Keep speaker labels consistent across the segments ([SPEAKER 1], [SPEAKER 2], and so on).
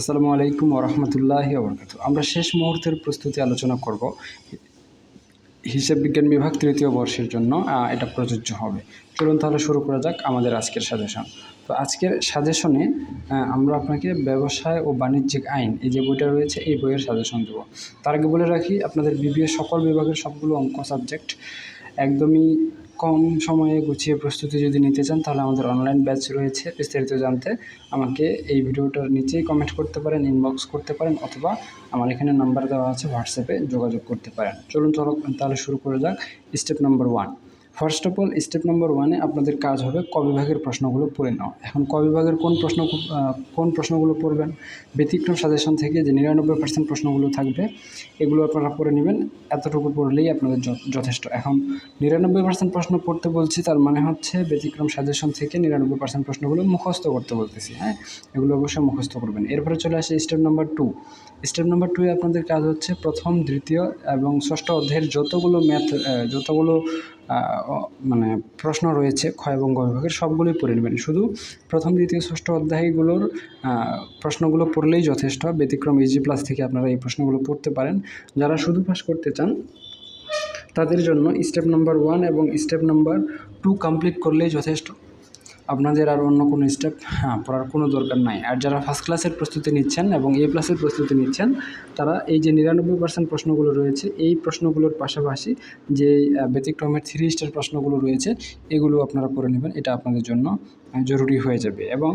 [SPEAKER 1] আসসালামু আলাইকুম ওরহমতুল্লাহি ওবরকাত আমরা শেষ মুহূর্তের প্রস্তুতি আলোচনা করব। হিসাব বিজ্ঞান বিভাগ তৃতীয় বর্ষের জন্য এটা প্রযোজ্য হবে। চলুন তাহলে শুরু করা যাক আমাদের আজকের সাজেশন। তো আজকের সাজেশনে আমরা আপনাকে ব্যবসায় ও বাণিজ্যিক আইন, এই যে বইটা রয়েছে, এই বইয়ের সাজেশন দেবো। তার আগে বলে রাখি, আপনাদের বিবিএ সকল বিভাগের সবগুলো অঙ্ক সাবজেক্ট একদমই কম সময়ে গুছিয়ে প্রস্তুতি যদি নিতে চান, তাহলে আমাদের অনলাইন ব্যাচ রয়েছে। বিস্তারিত জানতে আমাকে এই ভিডিওটার নিচেই কমেন্ট করতে পারেন ইনবক্স করতে পারেন, অথবা আমার এখানে নাম্বার দেওয়া আছে হোয়াটসঅ্যাপে যোগাযোগ করতে পারেন। চলুন চলো তাহলে শুরু করে যাক। Step number one first of all step number ওয়ানে আপনাদের কাজ হবে ক বিভাগের প্রশ্নগুলো পড়ে নাও এখন ক বিভাগের কোন প্রশ্ন কোন প্রশ্নগুলো পড়বেন? ব্যতিক্রম সাজেশন থেকে যে নিরানব্বই পার্সেন্ট প্রশ্নগুলো থাকবে, এগুলো আপনারা পড়ে নেবেন। এতটুকু পড়লেই আপনাদের যথেষ্ট। এখন নিরানব্বই পার্সেন্ট প্রশ্ন পড়তে বলছি, তার মানে হচ্ছে ব্যতিক্রম সাজেশন থেকে নিরানব্বই পার্সেন্ট প্রশ্নগুলো মুখস্থ করতে বলতেছি হ্যাঁ? এগুলো অবশ্যই মুখস্থ করবেন। এরপরে চলে আসে step number two step number টুয়ে আপনাদের কাজ হচ্ছে প্রথম, দ্বিতীয় এবং ষষ্ঠ অধ্যায়ের যতগুলো ম্যাথ যতগুলো মানে প্রশ্ন রয়েছে ক্ষয় এবং গ বিভাগের সবগুলোই পড়ে নেবেন। শুধু প্রথম, দ্বিতীয়, ষষ্ঠ অধ্যায়গুলোর প্রশ্নগুলো পড়লেই যথেষ্ট, ব্যতিক্রম ইজি প্লাস থেকে আপনারা এই প্রশ্নগুলো পড়তে পারেন। যারা শুধু পাস করতে চান, তাদের জন্য স্টেপ নাম্বার ওয়ান এবং স্টেপ নাম্বার টু কমপ্লিট করলেই যথেষ্ট। আপনাদের আর অন্য কোনো স্টেপ হ্যাঁ পড়ার কোনো দরকার নাই। আর যারা ফার্স্ট ক্লাসের প্রস্তুতি নিচ্ছেন এবং এ প্লাসের প্রস্তুতি নিচ্ছেন, তারা এই যে নিরানব্বই পার্সেন্ট প্রশ্নগুলো রয়েছে, এই প্রশ্নগুলোর পাশাপাশি যে ব্যতিক্রমের থ্রি স্টার প্রশ্নগুলো রয়েছে, এগুলো আপনারা করে নেবেন। এটা আপনাদের জন্য জরুরি হয়ে যাবে এবং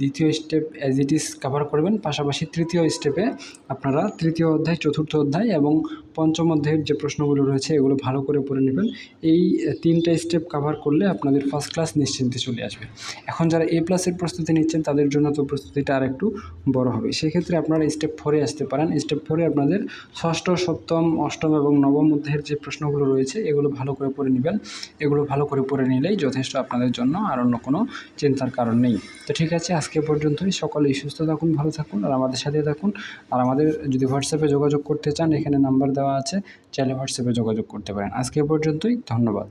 [SPEAKER 1] দ্বিতীয় step as it is cover করবেন। পাশাপাশি তৃতীয় স্টেপে আপনারা তৃতীয় অধ্যায়, চতুর্থ অধ্যায় এবং পঞ্চম অধ্যায়ের যে প্রশ্নগুলো রয়েছে, এগুলো ভালো করে পড়ে নেবেন। এই তিনটা স্টেপ কভার করলে আপনাদের ফার্স্ট ক্লাস নিশ্চিন্তে চলে আসবে। এখন যারা এ প্লাসের প্রস্তুতি নিচ্ছেন, তাদের জন্য তো প্রস্তুতিটা আর একটু বড় হবে। সেক্ষেত্রে আপনারা স্টেপ ফোরে আসতে পারেন। স্টেপ ফোরে আপনাদের ষষ্ঠ, সপ্তম, অষ্টম এবং নবম অধ্যায়ের যে প্রশ্নগুলো রয়েছে, এগুলো ভালো করে পড়ে নেবেন। এগুলো ভালো করে পড়ে নিলেই যথেষ্ট আপনাদের জন্য আর অন্য কোনো চিন্তার কারণ নেই। তো ঠিক আছে, আজকে পর্যন্তই। সকলেই সুস্থ থাকুন, ভালো থাকুন আর আমাদের সাথে থাকুন। আর আমাদের যদি হোয়াটসঅ্যাপে যোগাযোগ করতে চান, এখানে নাম্বার দেওয়া আছে। চাইলে হোয়াটসঅ্যাপে যোগাযোগ করতে পারেন। আজকে পর্যন্তই। ধন্যবাদ।